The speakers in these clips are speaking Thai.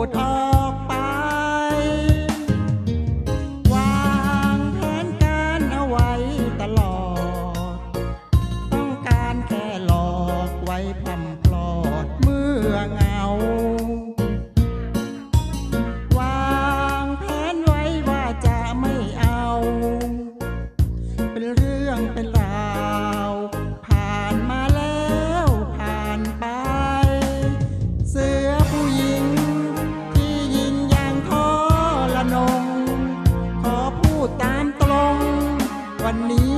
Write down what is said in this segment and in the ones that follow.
would วันนี้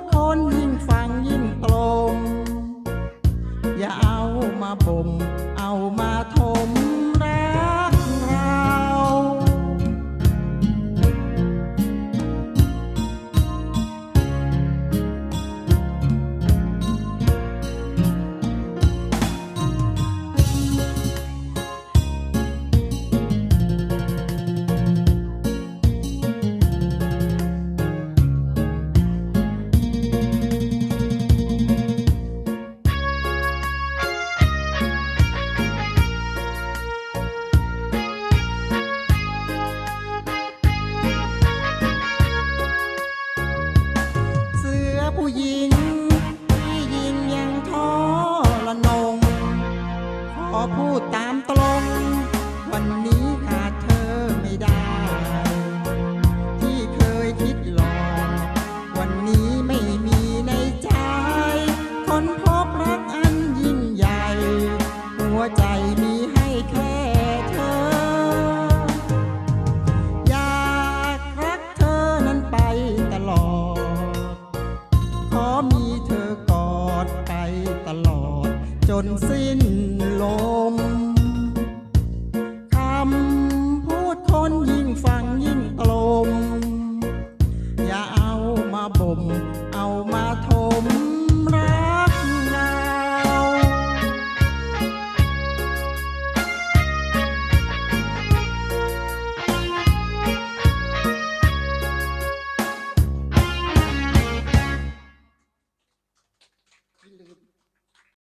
ดคนยิ่งฟังยิ่งตรง อย่าเอามาบ่ม ผู้หญิงที่ยิงยังท้อละนง ขอพูดตามตรง จนสิ้นลม